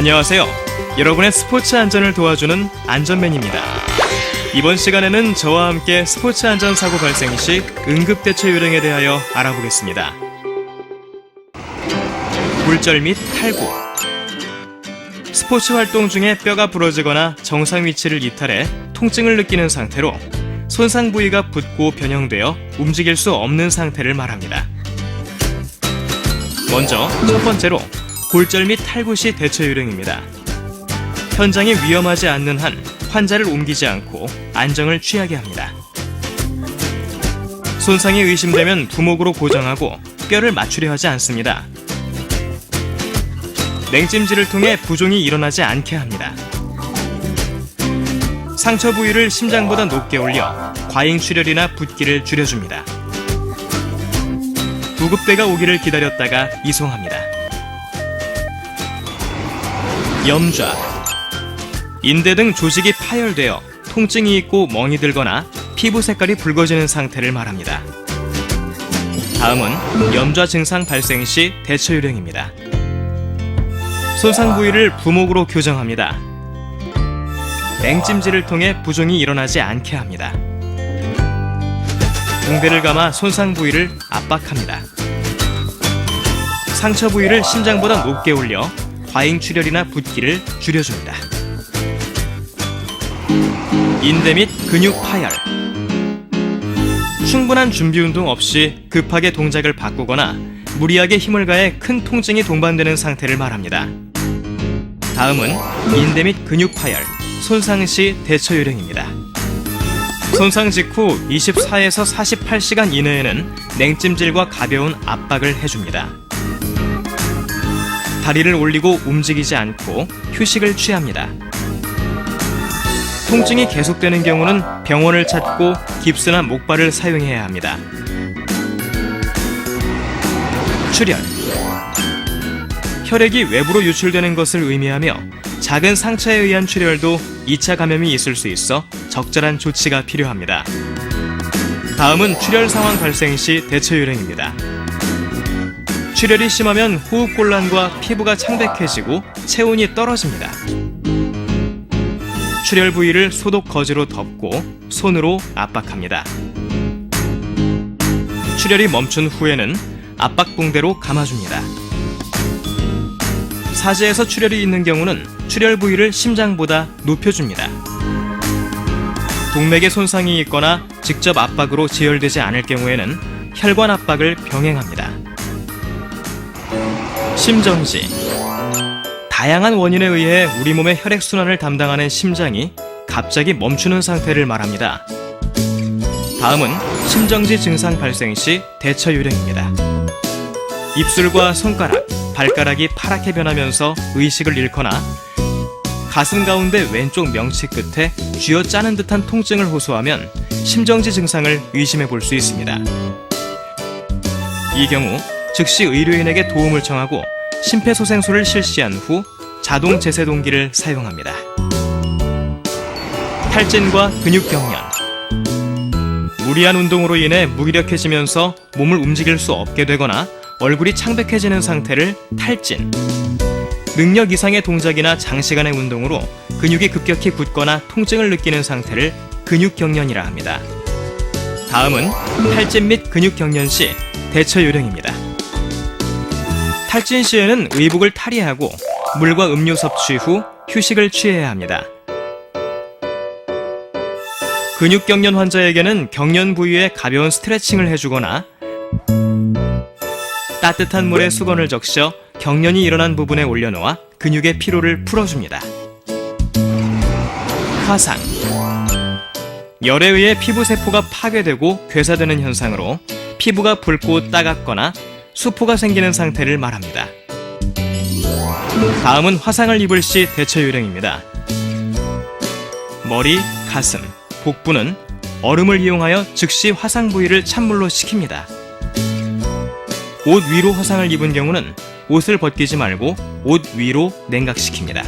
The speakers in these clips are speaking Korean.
안녕하세요. 여러분의 스포츠 안전을 도와주는 안전맨입니다. 이번 시간에는 저와 함께 스포츠 안전 사고 발생 시 응급 대처 요령에 대하여 알아보겠습니다. 골절 및 탈구. 스포츠 활동 중에 뼈가 부러지거나 정상 위치를 이탈해 통증을 느끼는 상태로 손상 부위가 붓고 변형되어 움직일 수 없는 상태를 말합니다. 먼저 첫 번째로 골절 및 탈구 시 대처 요령입니다. 현장이 위험하지 않는 한 환자를 옮기지 않고 안정을 취하게 합니다. 손상이 의심되면 부목으로 고정하고 뼈를 맞추려 하지 않습니다. 냉찜질을 통해 부종이 일어나지 않게 합니다. 상처 부위를 심장보다 높게 올려 과잉 출혈이나 붓기를 줄여줍니다. 구급대가 오기를 기다렸다가 이송합니다. 염좌 인대 등 조직이 파열되어 통증이 있고 멍이 들거나 피부 색깔이 붉어지는 상태를 말합니다. 다음은 염좌 증상 발생 시 대처 요령입니다. 손상 부위를 부목으로 교정합니다. 냉찜질을 통해 부종이 일어나지 않게 합니다. 붕대를 감아 손상 부위를 압박합니다. 상처 부위를 심장보다 높게 올려 과잉 출혈이나 붓기를 줄여줍니다. 인대 및 근육 파열. 충분한 준비 운동 없이 급하게 동작을 바꾸거나 무리하게 힘을 가해 큰 통증이 동반되는 상태를 말합니다. 다음은 인대 및 근육 파열, 손상 시 대처 요령입니다. 손상 직후 24에서 48시간 이내에는 냉찜질과 가벼운 압박을 해줍니다. 다리를 올리고 움직이지 않고 휴식을 취합니다. 통증이 계속되는 경우는 병원을 찾고 깁스나 목발을 사용해야 합니다. 출혈 혈액이 외부로 유출되는 것을 의미하며 작은 상처에 의한 출혈도 2차 감염이 있을 수 있어 적절한 조치가 필요합니다. 다음은 출혈 상황 발생 시 대처 요령입니다. 출혈이 심하면 호흡곤란과 피부가 창백해지고 체온이 떨어집니다. 출혈 부위를 소독 거즈로 덮고 손으로 압박합니다. 출혈이 멈춘 후에는 압박 붕대로 감아줍니다. 사지에서 출혈이 있는 경우는 출혈 부위를 심장보다 높여줍니다. 동맥에 손상이 있거나 직접 압박으로 지혈되지 않을 경우에는 혈관 압박을 병행합니다. 심정지 다양한 원인에 의해 우리 몸의 혈액순환을 담당하는 심장이 갑자기 멈추는 상태를 말합니다. 다음은 심정지 증상 발생 시 대처 요령입니다. 입술과 손가락, 발가락이 파랗게 변하면서 의식을 잃거나 가슴 가운데 왼쪽 명치 끝에 쥐어 짜는 듯한 통증을 호소하면 심정지 증상을 의심해 볼 수 있습니다. 이 경우 즉시 의료인에게 도움을 청하고 심폐소생술을 실시한 후 자동 제세 동기를 사용합니다. 탈진과 근육 경련 무리한 운동으로 인해 무기력해지면서 몸을 움직일 수 없게 되거나 얼굴이 창백해지는 상태를 탈진. 능력 이상의 동작이나 장시간의 운동으로 근육이 급격히 굳거나 통증을 느끼는 상태를 근육 경련이라 합니다. 다음은 탈진 및 근육 경련 시 대처 요령입니다. 탈진 시에는 의복을 탈의하고 물과 음료 섭취 후 휴식을 취해야 합니다. 근육 경련 환자에게는 경련 부위에 가벼운 스트레칭을 해주거나 따뜻한 물에 수건을 적셔 경련이 일어난 부분에 올려놓아 근육의 피로를 풀어줍니다. 화상 열에 의해 피부 세포가 파괴되고 괴사되는 현상으로 피부가 붉고 따갑거나 수포가 생기는 상태를 말합니다. 다음은 화상을 입을 시 대처 요령입니다. 머리, 가슴, 복부는 얼음을 이용하여 즉시 화상 부위를 찬물로 식힙니다. 옷 위로 화상을 입은 경우는 옷을 벗기지 말고 옷 위로 냉각시킵니다.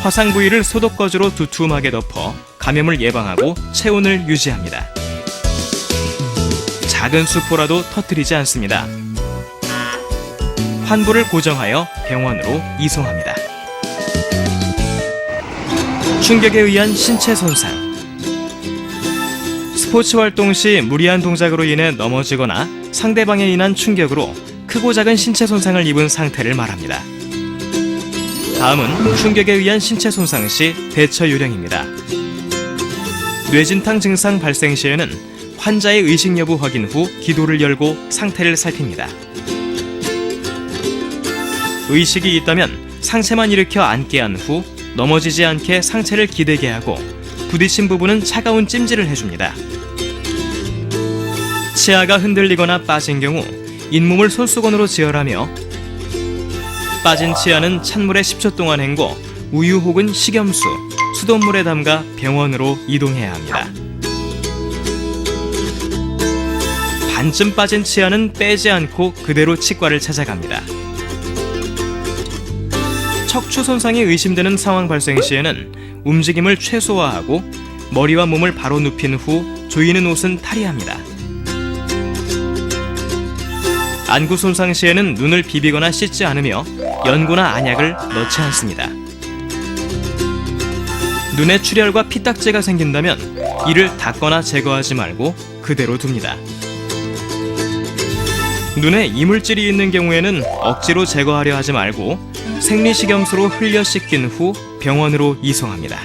화상 부위를 소독거즈로 두툼하게 덮어 감염을 예방하고 체온을 유지합니다. 작은 수포라도 터뜨리지 않습니다. 환부를 고정하여 병원으로 이송합니다. 충격에 의한 신체 손상 스포츠 활동 시 무리한 동작으로 인해 넘어지거나 상대방에 인한 충격으로 크고 작은 신체 손상을 입은 상태를 말합니다. 다음은 충격에 의한 신체 손상 시 대처 요령입니다. 뇌진탕 증상 발생 시에는 환자의 의식 여부 확인 후 기도를 열고 상태를 살핍니다. 의식이 있다면 상체만 일으켜 앉게 한 후 넘어지지 않게 상체를 기대게 하고 부딪힌 부분은 차가운 찜질을 해줍니다. 치아가 흔들리거나 빠진 경우 잇몸을 손수건으로 지혈하며 빠진 치아는 찬물에 10초 동안 헹궈 우유 혹은 식염수, 수돗물에 담가 병원으로 이동해야 합니다. 반쯤 빠진 치아는 빼지 않고 그대로 치과를 찾아갑니다. 척추 손상이 의심되는 상황 발생 시에는 움직임을 최소화하고 머리와 몸을 바로 눕힌 후 조이는 옷은 탈의합니다. 안구 손상 시에는 눈을 비비거나 씻지 않으며 연고나 안약을 넣지 않습니다. 눈에 출혈과 피딱지가 생긴다면 이를 닦거나 제거하지 말고 그대로 둡니다. 눈에 이물질이 있는 경우에는 억지로 제거하려 하지 말고 생리식염수로 흘려 씻긴 후 병원으로 이송합니다.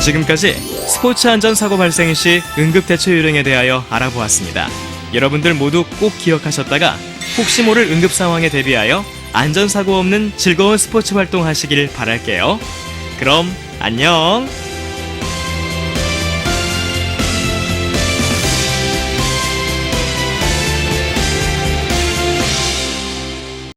지금까지 스포츠 안전사고 발생 시 응급대처 요령에 대하여 알아보았습니다. 여러분들 모두 꼭 기억하셨다가 혹시 모를 응급 상황에 대비하여 안전사고 없는 즐거운 스포츠 활동 하시길 바랄게요. 그럼 안녕!